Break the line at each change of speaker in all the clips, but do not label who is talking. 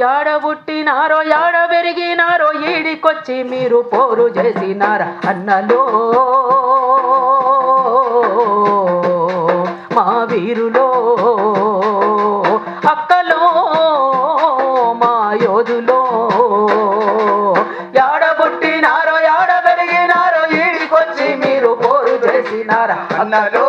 యాడ పుట్టినారో యాడ పెరిగినారో ఈడికొచ్చి మీరు పోరు చేసినారా అన్నలో. మా వీరులో అక్కలో మా యోధులో. యాడ పుట్టినారో యాడ పెరిగినారో ఈడికొచ్చి మీరు పోరు చేసినారా అన్నలో.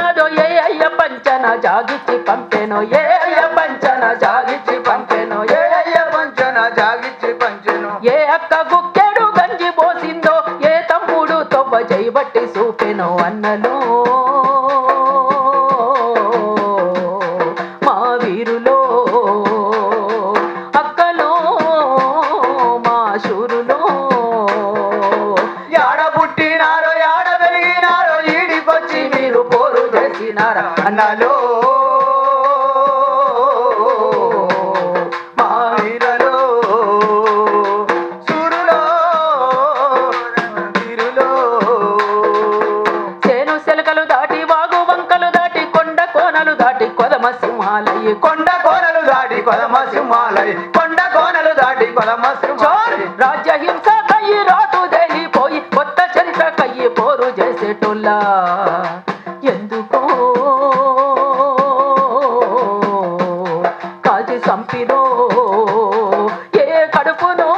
పెట్టినదో ఏ అయ్య పంచన జాగిచ్చి పంపెనో ఏ అయ్య పంచన జాగిచ్చి పంపెనో ఏ అయ్య
పంచన జాగిచ్చి పంచెను.
ఏ అక్క గుక్కెడు గంజి పోసిందో ఏ తమ్ముడు తొవ్వ చేయబట్టి చూపెనో అన్నలో మా వీరులో అక్కలో మా శూరులో.
యాడ పుట్టినారో
దాటి కొదమ సింహాలయ్యి
కొండ కోనలు దాటి కొలమ సింహాలై. కొండ కోనలు దాటి కొలమ సింహాలై.
రాజ్య హింస కయ్యి రాటు దేలిపోయి కొత్త చరిత్ర కయ్యి పోరు చేసేటోళ్ళ. కాచి ఏ కడుపునో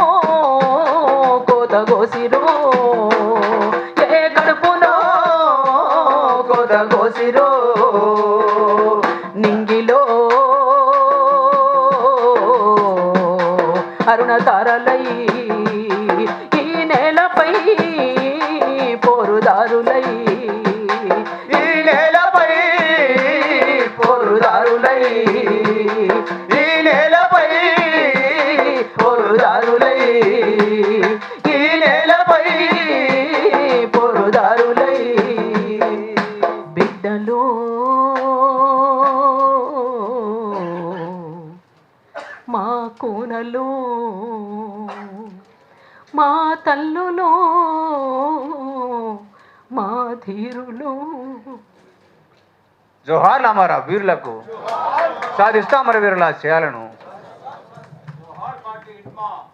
కోత గోసిరో ఏ కడుపునో కోత గోసిరో నింగిలో అరుణ తారలై ఈ నేలపై పోరుదారులై
ఈ నేలపై పోరుదారులై ఈ పొరుదారులై ఈ నేలపై
పొరుదారులై బిడ్డలు. మా కూనలు మా తల్లులు మా ధీరులు.
జోహార్లు అమర వీరులకు. సాధిస్తాం మరి వీరుల చేయాలను